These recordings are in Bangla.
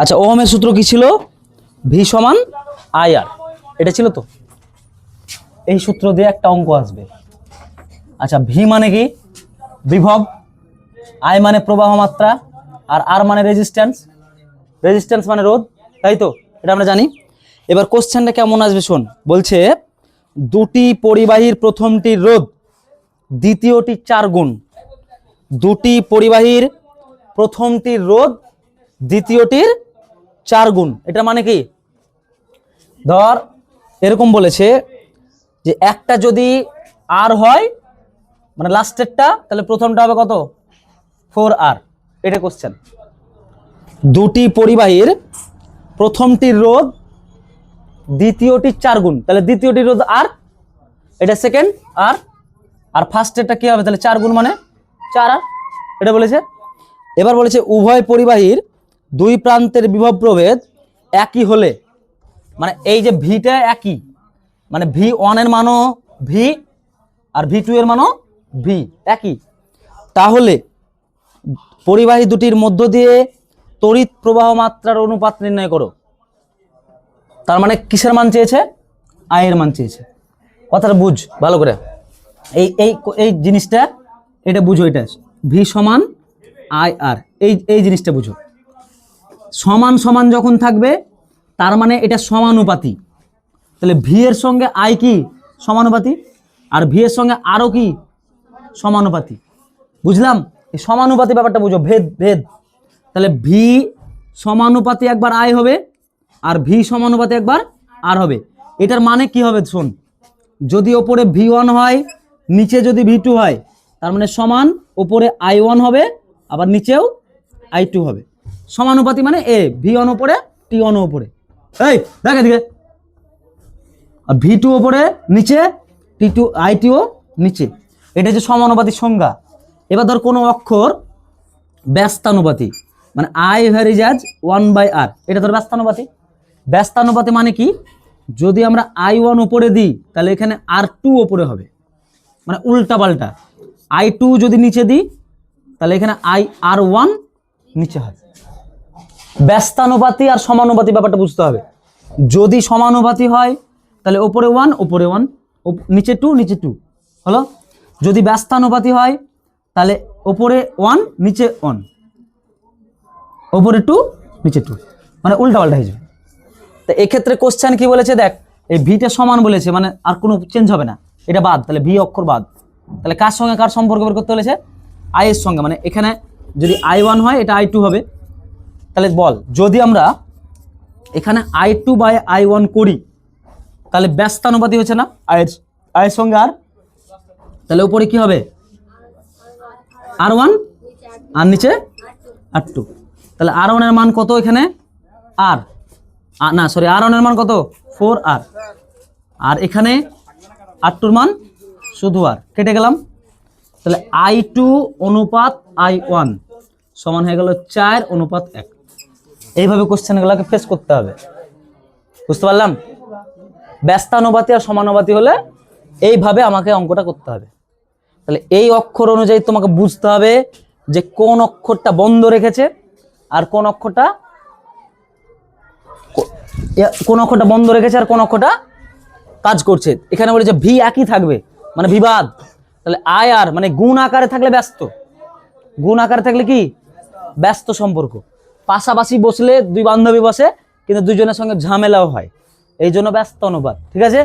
আচ্ছা ওহমের সূত্র কি ছিল? ভি সমান আই আর। এটা ছিল তো? এই সূত্র দিয়ে একটা অঙ্ক আসবে। আচ্ছা ভি মানে কি? বিভব, আই মানে প্রবাহ মাত্রা, আর আর মানে রেজিস্ট্যান্স রেজিস্ট্যান্স মানে রোধ, তাই তো? এটা আমরা জানি। এবার কোশ্চেনটা কেমন আসবে শোন? বলছে, দুটি পরিবাহীর প্রথমটির রোধ, দ্বিতীয়টি চার গুণ। দুটি পরিবাহীর প্রথমটির রোধ, দ্বিতীয়টির চার গুণ। এটা মানে কি? ধর, এরকম বলেছে যে একটা যদি আর হয় মানে লাস্টেরটা তাহলে প্রথমটা হবে কত? ফোর আর এটা কোশ্চেন দুটি পরিবাহীর প্রথমটির রোধ দ্বিতীয়টির চার গুণ। তাহলে দ্বিতীয়টির রোধ আর এটা সেকেন্ড আর আর ফার্স্টেরটা কি হবে? তাহলে চার গুণ মানে চার আর এটা বলেছে। এবার বলেছে উভয় পরিবাহীর দুই প্রান্তের বিভব প্রভেদ একই হলে মানে এই যে ভিটা একই মানে ভি ওয়ানের মানও ভি আর ভি টু এর মানও ভি, একই। তাহলে পরিবাহী দুটির মধ্য দিয়ে তড়িৎ প্রবাহ মাত্রার অনুপাত নির্ণয় করো। তার মানে কিসের মান চেয়েছে? আয়ের মান চেয়েছে। কথাটা বুঝ, ভালো করে। এই এই এই জিনিসটা, এটা বুঝো এটা। ভি সমান আই আর, এই এই জিনিসটা বুঝো। সমান সমান যখন থাকবে, তার মানে এটা সমানুপাতি। তাহলে ভি এর সঙ্গে আই কি সমানুপাতি? আর ভি এর সঙ্গে আরও কি সমানুপাতি? বুঝলাম? এই সমানুপাতি ব্যাপারটা বুঝো, ভেদ ভেদ। তাহলে ভি সমানুপাতি একবার আয় হবে, আর ভি সমানুপাতি একবার আর হবে। এটার মানে কি হবে শোন, যদি ওপরে ভি ওয়ান হয়, নিচে যদি ভি টু হয়, তার মানে সমান ওপরে আই ওয়ান হবে, আবার নিচেও আই টু হবে। সমানুপাতি মানে এ ভি ওয়ান ওপরে টি ওয়ান ওপরে এই, দেখ এদিকে। আর ভি টু ওপরে নিচে টি টু আই টিও নিচে। এটা হচ্ছে সমানুপাতিক সংজ্ঞা। এবার ধর কোনো অক্ষর ব্যস্তানুপাতি মানে I varies as one by R এটা ধর ব্যস্তানুপাতি। ব্যস্তানুপাতি মানে কি? যদি আমরা আই ওয়ান উপরে দিই, তাহলে এখানে আর টু ওপরে হবে। মানে উল্টা পাল্টা আই টু যদি নিচে দিই, তাহলে এখানে আই আর ওয়ান নিচে হবে ব্যস্তানুপাতি আর সমানুপাতি ব্যাপারটা বুঝতে হবে। যদি সমানুপাতি হয়, তাহলে ওপরে ওয়ান ওপরে ওয়ান নিচে টু নিচে টু হলো? যদি ব্যস্তানুপাতি হয়, তাহলে ওপরে ওয়ান নিচে ওয়ান ওপরে টু নিচে টু মানে উল্টা পাল্টা হয়ে যাবে। তো এক্ষেত্রে কোশ্চেন কি বলেছে দেখ, এই ভিটা সমান বলেছে মানে আর কোনো চেঞ্জ হবে না। এটা বাদ, তাহলে ভি অক্ষর বাদ। তাহলে কার সঙ্গে কার সম্পর্ক বের করতে বলেছে? আই এর সঙ্গে মানে এখানে যদি আই ওয়ান হয়, এটা আই টু হবে। তাহলে বল, যদি আমরা এখানে I two by I one করি, তাহলে ব্যস্তানুপাতি হচ্ছে না? আয়ের আয়ের সঙ্গে আর? তাহলে উপরে কি হবে? আর ওয়ান আর নিচে আর টু তাহলে আর ওয়ানের মান কত এখানে? আর না সরি আর ওয়ানের মান কত? ফোর আর আর এখানে আর টুর মান শুধু আর কেটে গেলাম। তাহলে আই টু অনুপাত আই ওয়ান সমান হয়ে গেল চার, অনুপাত এক। এইভাবে কোশ্চেনগুলোকে ফেস করতে হবে। বুঝতে পারলাম? ব্যস্তানুপাতি আর সমানুপাতি হলে এইভাবে আমাকে অঙ্কটা করতে হবে। তাহলে এই অক্ষর অনুযায়ী তোমাকে বুঝতে হবে যে কোন অক্ষরটা বন্ধ রেখেছে আর কোন অক্ষরটা কোন অক্ষরটা বন্ধ রেখেছে আর কোন অক্ষরটা কাজ করছে। এখানে বলেছে ভি একই থাকবে মানে বিবাদ। তাহলে আয় আর মানে গুণ আকারে থাকলে ব্যস্ত। গুণ আকারে থাকলে কি? ব্যস্ত সম্পর্ক। পাশাপাশি বসলে দুই বান্ধবী বসে, কিন্তু দুজনের সঙ্গে ঝামেলাও হয়। এই জন্য ব্যস্ত অনুবাদ, ঠিক আছে?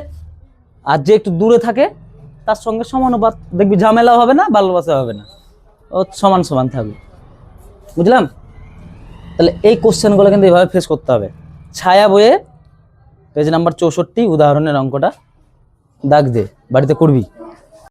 আর যে একটু দূরে থাকে, তার সঙ্গে সমানুপাত দেখবি ঝামেলাও হবে না ভালোবাসা হবে না। ও সমান সমান থাকবে। বুঝলাম? তাহলে এই কোশ্চেনগুলো কিন্তু এইভাবে ফেস করতে হবে। ছায়া বইয়ে পেজ নাম্বার চৌষট্টি, উদাহরণের অঙ্কটা দাগ দে, বাড়িতে করবি।